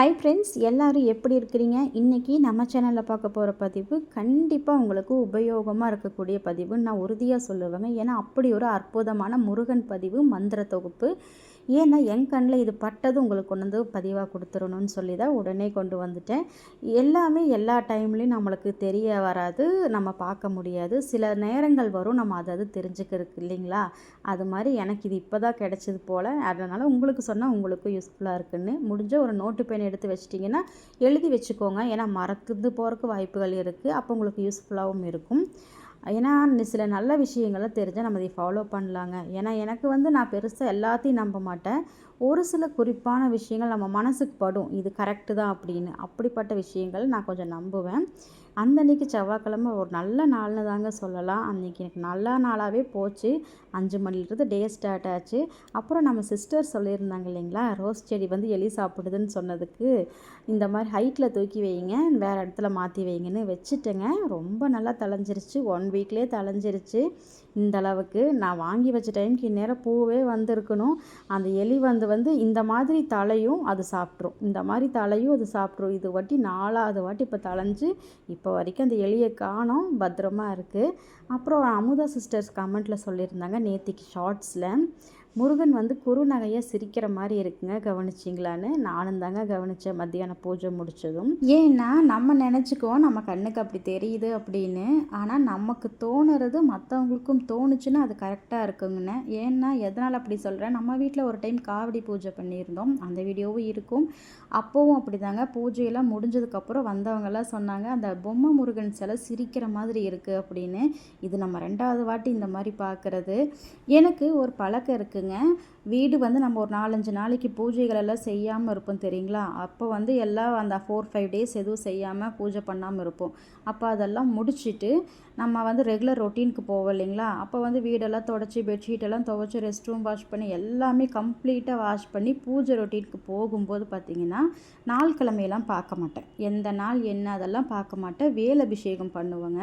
Hi friends எல்லோரும் எப்படி இருக்கிறீங்க? இன்றைக்கி நம்ம சேனலில் பார்க்க போகிற பதிவு கண்டிப்பாக உங்களுக்கு உபயோகமாக இருக்கக்கூடிய பதிவுன்னு நான் உறுதியாக சொல்லுவேங்க. ஏன்னா அப்படி ஒரு அற்புதமான முருகன் பதிவு மந்திர தொகுப்பு. ஏன்னா என் கண்ணில் இது பட்டது உங்களுக்கு கொண்டு வந்து பதிவாக கொடுத்துடணும்னு சொல்லி தான் உடனே கொண்டு வந்துட்டேன். எல்லாமே எல்லா டைம்லேயும் நம்மளுக்கு தெரிய வராது நம்ம பார்க்க முடியாது. சில நேரங்கள் வரும் நம்ம அதை அது தெரிஞ்சுக்கிறதுக்கு இல்லைங்களா? அது மாதிரி எனக்கு இது இப்போ தான் கிடைச்சது போல். அதனால் உங்களுக்கு சொன்னால் உங்களுக்கும் யூஸ்ஃபுல்லாக இருக்குன்னு. முடிஞ்ச ஒரு நோட்டு பென் எடுத்து வச்சிட்டிங்கன்னா எழுதி வச்சுக்கோங்க. ஏன்னா மறந்து போகிறதுக்கு வாய்ப்புகள் இருக்குது அப்போ உங்களுக்கு யூஸ்ஃபுல்லாகவும் இருக்கும். ஏன்னா சில நல்ல விஷயங்களை தெரிஞ்சால் நம்ம இதை ஃபாலோ பண்ணலாங்க. ஏன்னா எனக்கு வந்து நான் பெருசாக எல்லாத்தையும் நம்ப மாட்டேன். ஒரு சில குறிப்பான விஷயங்கள் நம்ம மனசுக்கு படும். இது கரெக்டு தான் அப்படின்னு. அப்படிப்பட்ட விஷயங்கள் நான் கொஞ்சம் நம்புவேன். அந்த அன்றைக்கி செவ்வாய்க்கிழமை ஒரு நல்ல நாள்னு தாங்க சொல்லலாம். அன்றைக்கி எனக்கு நல்ல நாளாகவே போச்சு. அஞ்சு மணிலிருந்து டே ஸ்டார்ட் ஆச்சு. அப்புறம் நம்ம சிஸ்டர் சொல்லியிருந்தாங்க இல்லைங்களா? ரோஸ் செடி வந்து எலி சாப்பிடுதுன்னு சொன்னதுக்கு. இந்த மாதிரி ஹைட்டில் தூக்கி வைங்க வேறு இடத்துல மாற்றி வைங்கன்னு வச்சுட்டேங்க. ரொம்ப நல்லா தலைஞ்சிருச்சு ஒன் வீக்லேயே தலைஞ்சிருச்சு இந்த அளவுக்கு நான் வாங்கி வச்ச டைமுக்கு இந்நேரம் பூவே வந்திருக்கணும். அந்த எலி வந்து வந்து இந்த மாதிரி தலையும் அது சாப்பிட்ரும். இந்த மாதிரி தலையும் அது சாப்பிட்ரும். இது வாட்டி நாலாவது வாட்டி இப்போ தலைஞ்சு இப்போ வரைக்கும் அந்த எலியை காணோம். பத்திரமா இருக்குது அப்புறம் அமுதா சிஸ்டர்ஸ் கமெண்ட்டில் சொல்லியிருந்தாங்க நேத்திக்கு ஷார்ட்ஸில் முருகன் வந்து குறுநகையாக சிரிக்கிற மாதிரி இருக்குங்க கவனிச்சிங்களான்னு. நானும் தாங்க கவனித்தேன் மத்தியானம் பூஜை முடித்ததும் ஏன்னா நம்ம நினச்சிக்குவோம் நம்ம கண்ணுக்கு அப்படி தெரியுது அப்படின்னு. ஆனால் நமக்கு தோணுறது மற்றவங்களுக்கும் தோணுச்சுன்னா அது கரெக்டாக இருக்குங்கண்ணே. ஏன்னா எதனால் அப்படி சொல்கிறேன் நம்ம வீட்டில் ஒரு டைம் காவடி பூஜை பண்ணியிருந்தோம். அந்த வீடியோவும் இருக்கும். அப்போவும் அப்படி தாங்க பூஜையெல்லாம் முடிஞ்சதுக்கப்புறம் வந்தவங்கெல்லாம் சொன்னாங்க அந்த பொம்மை முருகன் சிலை சிரிக்கிற மாதிரி இருக்குது அப்படின்னு. இது நம்ம ரெண்டாவது வாட்டி இந்த மாதிரி பார்க்குறது எனக்கு ஒரு பழக்கம் இருக்குது இருக்குங்க. வீடு வந்து நம்ம ஒரு நாலஞ்சு நாளைக்கு பூஜைகள் எல்லாம் செய்யாமல் இருப்போம் தெரியுங்களா? அப்போ வந்து எல்லாம் அந்த ஃபோர் ஃபைவ் டேஸ் எதுவும் செய்யாமல் பூஜை பண்ணாமல் இருப்போம். அப்போ அதெல்லாம் முடிச்சுட்டு நம்ம வந்து ரெகுலர் ரொட்டீனுக்கு போவோம் இல்லைங்களா? அப்போ வந்து வீடெல்லாம் தொடச்சி பெட்ஷீட்டெல்லாம் துவைச்சி ரெஸ்ட் ரூம் வாஷ் பண்ணி எல்லாமே கம்ப்ளீட்டாக வாஷ் பண்ணி பூஜை ரொட்டீனுக்கு போகும்போது பார்த்திங்கன்னா நாள் கிழமையெல்லாம் பார்க்க மாட்டேன். எந்த நாள் என்ன அதெல்லாம் பார்க்க மாட்டேன். வேல் அபிஷேகம் பண்ணுவேங்க.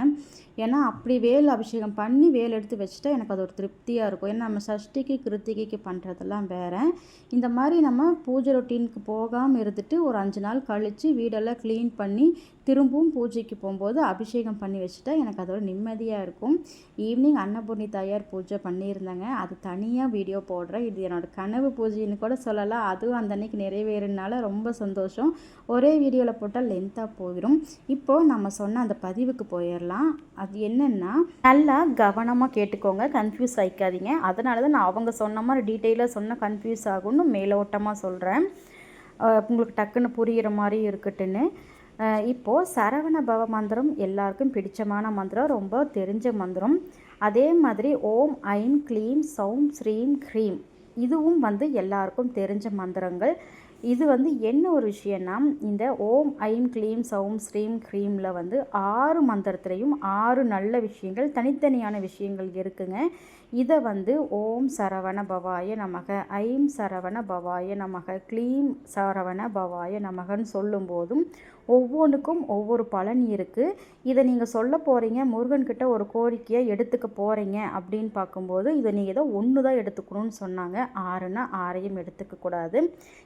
ஏன்னா அப்படி வேல் அபிஷேகம் பண்ணி வேல் எடுத்து வச்சுட்டா எனக்கு அது ஒரு திருப்தியாக இருக்கும். ஏன்னா நம்ம சஷ்டிக்கு கிருத்திகைக்கு பண்ணுற அப்படின்றதெல்லாம் வேறு. இந்த மாதிரி நம்ம பூஜை ரொட்டீனுக்கு போகாமல் இருந்துட்டு ஒரு அஞ்சு நாள் கழித்து வீடெல்லாம் க்ளீன் பண்ணி திரும்பவும் பூஜைக்கு போகும்போது அபிஷேகம் பண்ணி வச்சுட்டா எனக்கு அதோட நிம்மதியாக இருக்கும். ஈவினிங் அன்னபூர்ணி தாயார் பூஜை பண்ணியிருந்தேங்க. அது தனியாக வீடியோ போடுறேன். இது என்னோடய கனவு பூஜைன்னு கூட சொல்லலாம். அதுவும் அந்த அன்னைக்கு நிறைவேறினால ரொம்ப சந்தோஷம். ஒரே வீடியோவில் போட்டால் லென்த்தாக போயிடும் இப்போது நம்ம சொன்ன அந்த பதிவுக்கு போயிடலாம் அது என்னென்னா நல்லா கவனமாக கேட்டுக்கோங்க. கன்ஃபியூஸ் ஆகிக்காதீங்க அதனால தான் நான் அவங்க சொன்ன மாதிரி டீட்டெயிலாக சொன்னால் கன்ஃபியூஸ் ஆகும்னு மேலோட்டமாக சொல்கிறேன் உங்களுக்கு டக்குன்னு புரிகிற மாதிரி இருக்கட்டுன்னு இப்போது சரவண பவ மந்திரம் எல்லாருக்கும் பிடிச்சமான மந்திரம் ரொம்ப தெரிஞ்ச மந்திரம். அதே மாதிரி ஓம் ஐம் க்ளீம் சௌம் ஸ்ரீம் க்ரீம் இதுவும் வந்து எல்லாருக்கும் தெரிஞ்ச மந்திரங்கள். இது வந்து என்ன ஒரு விஷயம்னா இந்த ஓம் ஐம் க்ளீம் சௌம் ஸ்ரீம் க்ரீமில் வந்து ஆறு மந்திரத்துலேயும் ஆறு நல்ல விஷயங்கள் தனித்தனியான விஷயங்கள் இருக்குங்க. இதை வந்து ஓம் சரவண பவாய நமக ஐம் சரவண பவாய நமக க்ளீம் சரவண பவாய நமகன்னு சொல்லும்போதும் ஒவ்வொன்றுக்கும் ஒவ்வொரு பலன் இருக்குது இதை நீங்கள் சொல்ல போகிறீங்க முருகன்கிட்ட ஒரு கோரிக்கையை எடுத்துக்க போகிறீங்க அப்படின்னு பார்க்கும்போது இதை நீங்கள் ஏதோ ஒன்று தான் எடுத்துக்கணும்னு சொன்னாங்க. ஆறுனா ஆறையும் எடுத்துக்கக்கூடாது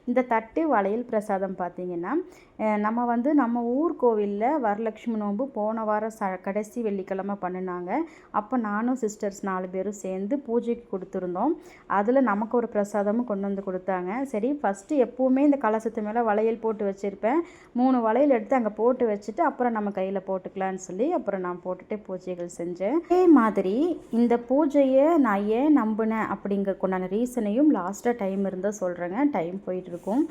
இந்த தட்டு வளையல் பிரசாதம் பார்த்தீங்கன்னா நம்ம வந்து நம்ம ஊர் கோவிலில் வரலட்சுமி நோன்பு போன வாரம் ச கடைசி வெள்ளிக்கிழமை பண்ணினாங்க. அப்போ நானும் சிஸ்டர்ஸ் நாலு பேரும் சேர்ந்து பூஜைக்கு கொடுத்துருந்தோம். அதில் நமக்கு ஒரு பிரசாதமும் கொண்டு வந்து கொடுத்தாங்க. சரி ஃபஸ்ட்டு எப்போவுமே இந்த கலசத்து மேலே வளையல் போட்டு வச்சுருப்பேன். மூணு வளையல் எடுத்து அங்கே போட்டு வச்சுட்டு அப்புறம் நம்ம கையில் போட்டுக்கலான்னு சொல்லி அப்புறம் நான் போட்டுட்டு பூஜைகள் செஞ்சேன். அதே மாதிரி இந்த பூஜையை நான் ஏன் நம்பினேன் அப்படிங்கிறக்குண்டான ரீசனையும் லாஸ்ட்டாக டைம் இருந்தால் சொல்கிறேங்க டைம் போயிட்டுருக்கும்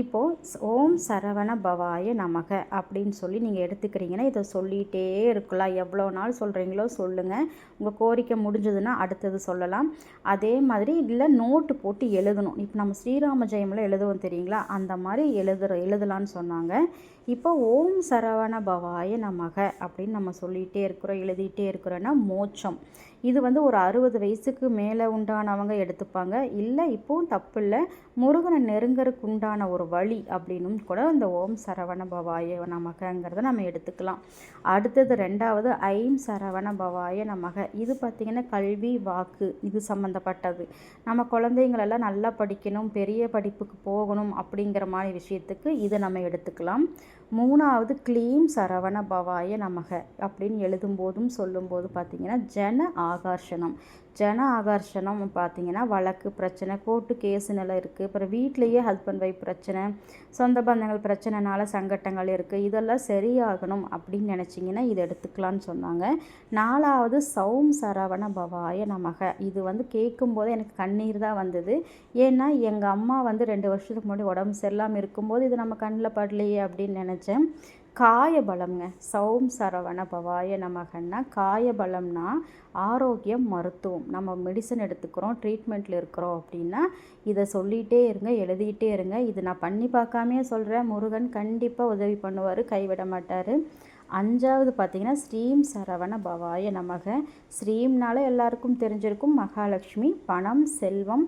இப்போது ஓம் சரவண பவாய நமக அப்படின்னு சொல்லி நீங்கள் எடுத்துக்கிறீங்கன்னா இதை சொல்லிகிட்டே இருக்கலாம். எவ்வளோ நாள் சொல்கிறீங்களோ சொல்லுங்கள் உங்கள் கோரிக்கை முடிஞ்சதுன்னா அடுத்தது சொல்லலாம். அதே மாதிரி இல்லை நோட்டு போட்டு எழுதணும். இப்போ நம்ம ஸ்ரீராம ஜெயமில் எழுதுவோம் தெரியுங்களா? அந்த மாதிரி எழுதுற எழுதலான்னு சொன்னாங்க. இப்போ ஓம் சரவண பவாய நமக அப்படின்னு நம்ம சொல்லிகிட்டே இருக்கிறோம் எழுதிட்டே இருக்கிறோன்னா மோட்சம். இது வந்து ஒரு அறுபது வயசுக்கு மேலே உண்டானவங்க எடுத்துப்பாங்க. இல்லை இப்போவும் தப்பு இல்லை. முருகனை நெருங்கருக்கு உண்டான ஒரு வழி அப்படின்னும் கூட இந்த ஓம் சரவண பவாய நமகங்கிறத நம்ம எடுத்துக்கலாம். அடுத்தது ரெண்டாவது ஐம் சரவண பவாய நமக. இது பார்த்திங்கன்னா கல்வி வாக்கு இது சம்மந்தப்பட்டது நம்ம குழந்தைங்களெல்லாம் நல்லா படிக்கணும் பெரிய படிப்புக்கு போகணும் அப்படிங்கிற மாதிரி விஷயத்துக்கு இதை நம்ம எடுத்துக்கலாம். மூணாவது க்ளீம் சரவண பவாய நமக அப்படின்னு எழுதும்போதும் சொல்லும்போது பார்த்திங்கன்னா ஜன ஆகர்ஷணம் ஜன ஆகர்ஷணம் பார்த்திங்கன்னா வழக்கு பிரச்சனை கோர்ட்டு கேஸுனெல்லாம் இருக்குது அப்புறம் வீட்லேயே ஹஸ்பண்ட் ஒய்ஃப் பிரச்சனை சொந்த பந்தங்கள் பிரச்சனைனால சங்கட்டங்கள் இருக்குது இதெல்லாம் சரியாகணும் அப்படின்னு நினச்சிங்கன்னா இதை எடுத்துக்கலான்னு சொன்னாங்க. நாலாவது சௌம் சரவண பவாய நமக. இது வந்து கேட்கும்போது எனக்கு கண்ணீர் தான் வந்தது. ஏன்னா எங்கள் அம்மா வந்து ரெண்டு வருஷத்துக்கு முன்னாடி உடம்பு சரியில்லாமல் இருக்கும்போது இது நம்ம கண்ணில் படலையே அப்படின்னு நினச்சேன். காயபலம்ங்க. சௌம் சரவண பவாய நமகன்னா காயபலம்னா ஆரோக்கியம் மருத்துவம். நம்ம மெடிசன் எடுத்துக்கிறோம் ட்ரீட்மெண்ட்டில் இருக்கிறோம் அப்படின்னா இதை சொல்லிகிட்டே இருங்க எழுதிக்கிட்டே இருங்க. இது நான் பண்ணி பார்க்காமே சொல்கிறேன் முருகன் கண்டிப்பாக உதவி பண்ணுவார் கைவிட மாட்டார். அஞ்சாவது பார்த்திங்கன்னா ஸ்ரீம் சரவண பவாய நமக. ஸ்ரீம்னால எல்லாருக்கும் தெரிஞ்சிருக்கும். மகாலட்சுமி பணம் செல்வம்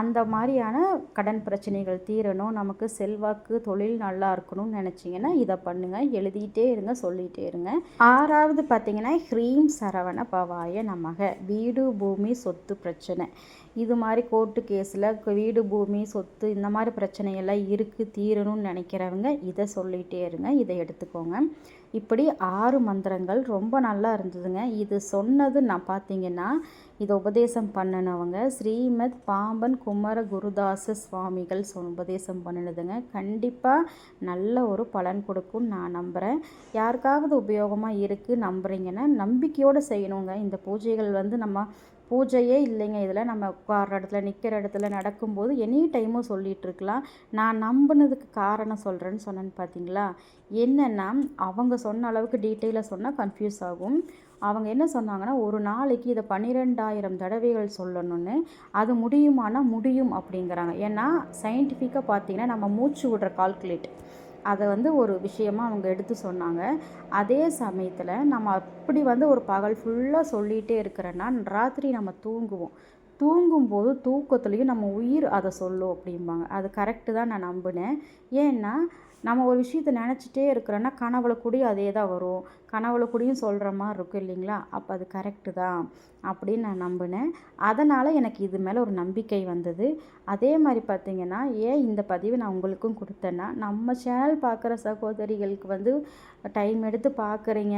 அந்த மாதிரியான கடன் பிரச்சனைகள் தீரணும். நமக்கு செல்வாக்கு தொழில் நல்லா இருக்கணும்னு நினச்சிங்கன்னா இதை பண்ணுங்கள் எழுதிட்டே இருங்க சொல்லிகிட்டே இருங்க. ஆறாவது பார்த்திங்கன்னா ஹ்ரீம் சரவண பவாய நமக. வீடு பூமி சொத்து பிரச்சனை. இது மாதிரி கோர்ட்டு கேஸில் வீடு பூமி சொத்து இந்த மாதிரி பிரச்சனையெல்லாம் இருக்குது தீரணும்னு நினைக்கிறவங்க இதை சொல்லிகிட்டே இருங்க இதை எடுத்துக்கோங்க. இப்படி ஆறு மந்திரங்கள் ரொம்ப நல்லா இருந்ததுங்க. இது சொன்னது நான் பார்த்தீங்கன்னா இதை உபதேசம் பண்ணினவங்க ஸ்ரீமத் பாம்பன் குமர குருதாச சுவாமிகள் சொ உபதேசம் பண்ணினதுங்க. கண்டிப்பாக நல்ல ஒரு பலன் கொடுக்கும்னு நான் நம்புகிறேன் யாருக்காவது உபயோகமாக இருக்குது நம்புகிறீங்கன்னா நம்பிக்கையோடு செய்யணுங்க. இந்த பூஜைகள் வந்து நம்ம பூஜையே இல்லைங்க. இதில் நம்ம உட்கார்ற இடத்துல நிற்கிற இடத்துல நடக்கும்போது எனி டைமும் சொல்லிகிட்ருக்கலாம். நான் நம்பினதுக்கு காரணம் சொல்கிறேன்னு சொன்னேன்னு பார்த்தீங்களா? என்னென்னா அவங்க சொன்ன அளவுக்கு டீட்டெயிலாக சொன்னால் கன்ஃபியூஸ் ஆகும். அவங்க என்ன சொன்னாங்கன்னா ஒரு நாளைக்கு இதை பன்னிரெண்டாயிரம் தடவைகள் சொல்லணும்னு அது முடியுமானா முடியும் அப்படிங்கிறாங்க. ஏன்னா சயின்டிஃபிக்காக பார்த்தீங்கன்னா நம்ம மூச்சு விடுற கால்குலேட் அதை வந்து ஒரு விஷயமாக அவங்க எடுத்து சொன்னாங்க. அதே சமயத்தில் நம்ம அப்படி வந்து ஒரு பகல் ஃபுல்லாக சொல்லிகிட்டே இருக்கிறேன்னா ராத்திரி நம்ம தூங்குவோம். தூங்கும்போது தூக்கத்துலேயும் நம்ம உயிர் அதை சொல்லும் அப்படிம்பாங்க. அது கரெக்டு தான் நான் நம்பினேன். ஏன்னா நம்ம ஒரு விஷயத்த நினச்சிட்டே இருக்கிறோன்னா கனவுல கூடயும் அதே தான் வரும். கனவுல கூடயும் சொல்கிற மாதிரி இருக்கும் இல்லைங்களா? அப்போ அது கரெக்டு தான் அப்படின்னு நான் நம்பினேன். அதனால் எனக்கு இது மேலே ஒரு நம்பிக்கை வந்தது. அதே மாதிரி பார்த்திங்கன்னா ஏன் இந்த பதிவு நான் உங்களுக்கும் கொடுத்தேன்னா நம்ம சேனல் பார்க்குற சகோதரிகளுக்கு வந்து டைம் எடுத்து பார்க்குறீங்க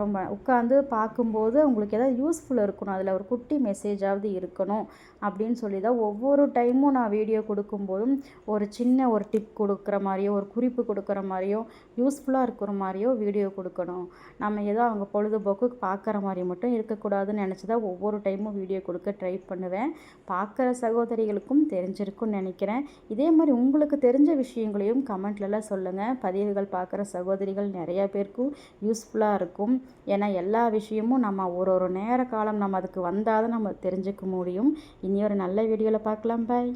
ரொம்ப உட்காந்து பார்க்கும்போது உங்களுக்கு எதாவது யூஸ்ஃபுல் இருக்கணும் அதில் ஒரு குட்டி மெசேஜாவது இருக்கணும் அப்படின்னு சொல்லி தான் ஒவ்வொரு டைமும் நான் வீடியோ கொடுக்கும்போதும் ஒரு சின்ன ஒரு டிப் கொடுக்குற மாதிரியோ ஒரு குறிப்பு கொடுக்குற மாதிரியோ யூஸ்ஃபுல்லாக இருக்கிற மாதிரியோ வீடியோ கொடுக்கணும். நம்ம ஏதோ அவங்க பொழுதுபோக்கு பார்க்குற மாதிரி மட்டும் இருக்கக்கூடாதுன்னு நினச்சி தான் ஒவ்வொரு டைமும் வீடியோ கொடுக்க ட்ரை பண்ணுவேன். பார்க்குற சகோதரிகளுக்கும் தெரிஞ்சிருக்கும்னு நினைக்கிறேன். இதே மாதிரி உங்களுக்கு தெரிஞ்ச விஷயங்களையும் கமெண்ட்லலாம் சொல்லுங்கள் பதிவுகள் பார்க்குற சகோதரிகள் நிறையா பேருக்கும் யூஸ்ஃபுல்லாக இருக்கும். ஏன்னா எல்லா விஷயமும் நம்ம ஒரு ஒரு நேர காலம் நம்ம அதுக்கு வந்தால் தான் நம்ம தெரிஞ்சுக்க முடியும். இனி ஒரு நல்ல வீடியோவில் பார்க்கலாம். பாய்